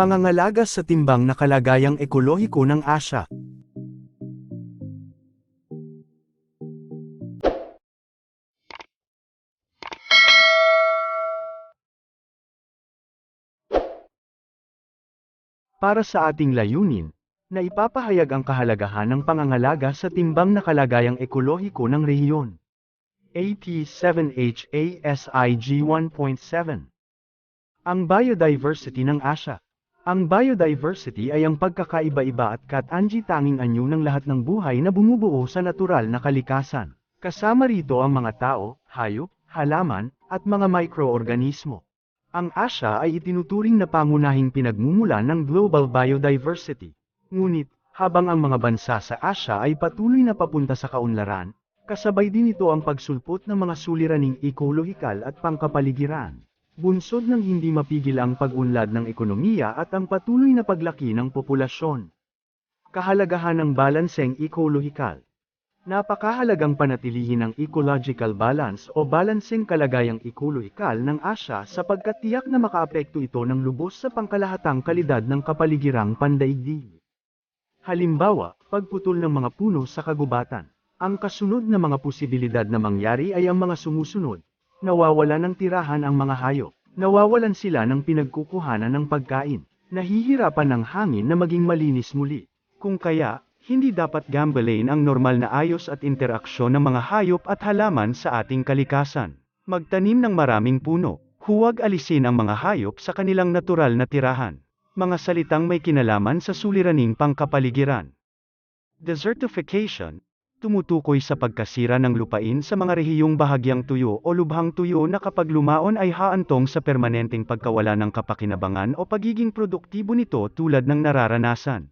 Pangangalaga sa timbang na kalagayang ekolohiko ng Asya. Para sa ating layunin, na ipapahayag ang kahalagahan ng pangangalaga sa timbang na kalagayang ekolohiko ng rehiyon. AT7HASIG 1.7 Ang biodiversity ng Asya Ang biodiversity ay ang pagkakaiba-iba at katangi-tanging anyo ng lahat ng buhay na bumubuo sa natural na kalikasan. Kasama rito ang mga tao, hayop, halaman, at mga mikroorganismo. Ang Asya ay itinuturing na pangunahing pinagmumulan ng global biodiversity. Ngunit, habang ang mga bansa sa Asya ay patuloy na papunta sa kaunlaran, kasabay din ito ang pagsulpot ng mga suliraning ekolohikal at pangkapaligiran. Bunsod ng hindi mapigil ang pag-unlad ng ekonomiya at ang patuloy na paglaki ng populasyon. Kahalagahan ng balanseng ekolohikal Napakahalagang panatilihin ang ecological balance o balanseng kalagayang ekolohikal ng Asya sapagkat tiyak na makaapekto ito ng lubos sa pangkalahatang kalidad ng kapaligirang pandaigdig. Halimbawa, pagputol ng mga puno sa kagubatan. Ang kasunod na mga posibilidad na mangyari ay ang mga sumusunod. Nawawala ng tirahan ang mga hayop. Nawawalan sila ng pinagkukuhanan ng pagkain. Nahihirapan ng hangin na maging malinis muli. Kung kaya, hindi dapat gambalain ang normal na ayos at interaksyon ng mga hayop at halaman sa ating kalikasan. Magtanim ng maraming puno. Huwag alisin ang mga hayop sa kanilang natural na tirahan. Mga salitang may kinalaman sa suliraning pangkapaligiran. Desertification, tumutukoy sa pagkasira ng lupain sa mga rehiyong bahagyang tuyo o lubhang tuyo na kapag lumaon ay haantong sa permanenteng pagkawala ng kapakinabangan o pagiging produktibo nito tulad ng nararanasan.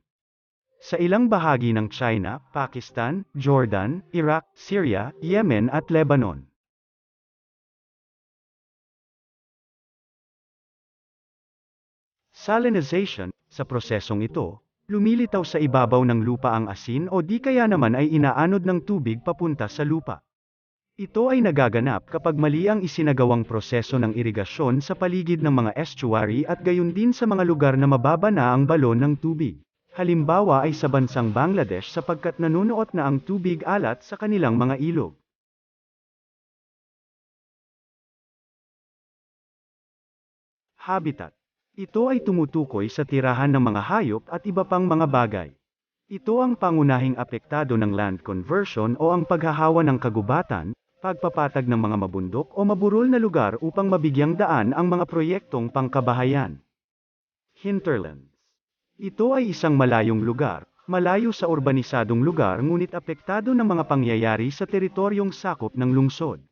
Sa ilang bahagi ng China, Pakistan, Jordan, Iraq, Syria, Yemen at Lebanon. Salinization, sa prosesong ito, lumilitaw sa ibabaw ng lupa ang asin o di kaya naman ay inaanod ng tubig papunta sa lupa. Ito ay nagaganap kapag mali ang isinagawang proseso ng irigasyon sa paligid ng mga estuary at gayon din sa mga lugar na mababa na ang balon ng tubig. Halimbawa ay sa bansang Bangladesh sapagkat nanunuot na ang tubig alat sa kanilang mga ilog. Habitat ito ay tumutukoy sa tirahan ng mga hayop at iba pang mga bagay. Ito ang pangunahing apektado ng land conversion o ang paghahawa ng kagubatan, pagpapatag ng mga mabundok o maburol na lugar upang mabigyang daan ang mga proyektong pangkabahayan. Hinterlands Ito ay isang malayong lugar, malayo sa urbanisadong lugar ngunit apektado ng mga pangyayari sa teritoryong sakop ng lungsod.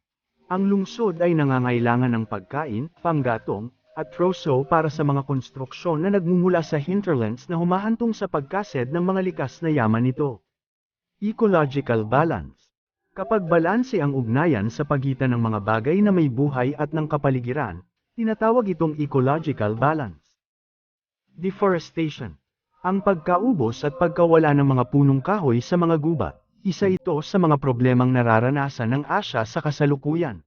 Ang lungsod ay nangangailangan ng pagkain, panggatong, at troso para sa mga konstruksyon na nagmumula sa hinterlands na humahantong sa pagkased ng mga likas na yaman nito. Ecological balance Kapag balanse ang ugnayan sa pagitan ng mga bagay na may buhay at ng kapaligiran, tinatawag itong ecological balance. Deforestation Ang pagkaubos at pagkawala ng mga punong kahoy sa mga gubat, isa ito sa mga problemang nararanasan ng Asya sa kasalukuyan.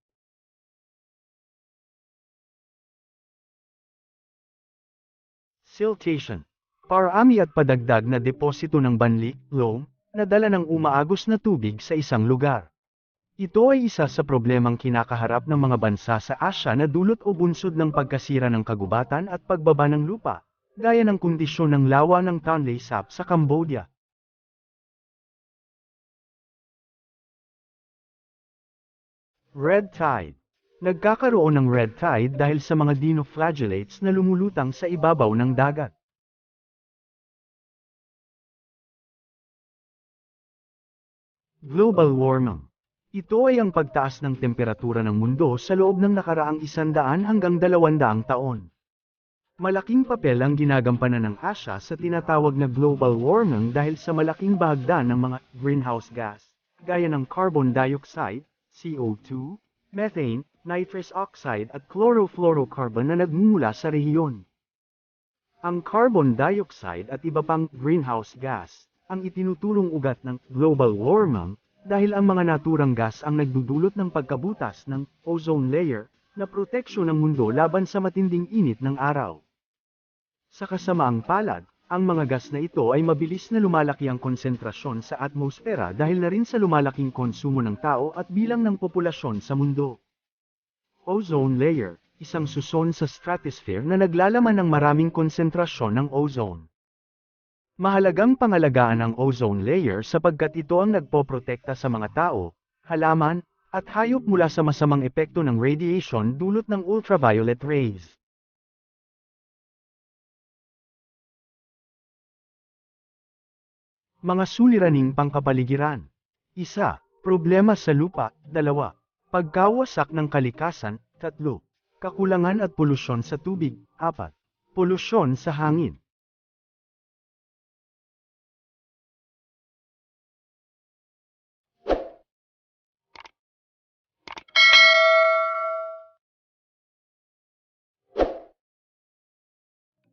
Siltation. Parami at padagdag na deposito ng banli, loam, na dala ng umaagos na tubig sa isang lugar. Ito ay isa sa problemang kinakaharap ng mga bansa sa Asya na dulot o bunsod ng pagkasira ng kagubatan at pagbaba ng lupa, gaya ng kondisyon ng lawa ng Tonle Sap sa Cambodia. Red Tide Nagkakaroon ng red tide dahil sa mga dinoflagellates na lumulutang sa ibabaw ng dagat. Global warming. Ito ay ang pagtaas ng temperatura ng mundo sa loob ng nakaraang isandaan hanggang dalawandaang taon. Malaking papel ang ginagampanan ng Asya sa tinatawag na global warming dahil sa malaking bahagdan ng mga greenhouse gas, gaya ng carbon dioxide, CO2, methane, nitrous oxide at chlorofluorocarbon na nagmumula sa rehiyon. Ang carbon dioxide at iba pang greenhouse gas ang itinuturong ugat ng global warming dahil ang mga naturang gas ang nagdudulot ng pagkabutas ng ozone layer na proteksyon ng mundo laban sa matinding init ng araw. Sa kasamaang palad, ang mga gas na ito ay mabilis na lumalaki ang konsentrasyon sa atmosfera dahil na rin sa lumalaking konsumo ng tao at bilang ng populasyon sa mundo. Ozone layer, isang suson sa stratosphere na naglalaman ng maraming konsentrasyon ng ozone. Mahalagang pangalagaan ang ozone layer sapagkat ito ang nagpoprotekta sa mga tao, halaman, at hayop mula sa masamang epekto ng radiation dulot ng ultraviolet rays. Mga suliraning pangkapaligiran. Isa, problema sa lupa, dalawa, pagkawasak ng kalikasan, tatlo, kakulangan at polusyon sa tubig, apat, polusyon sa hangin,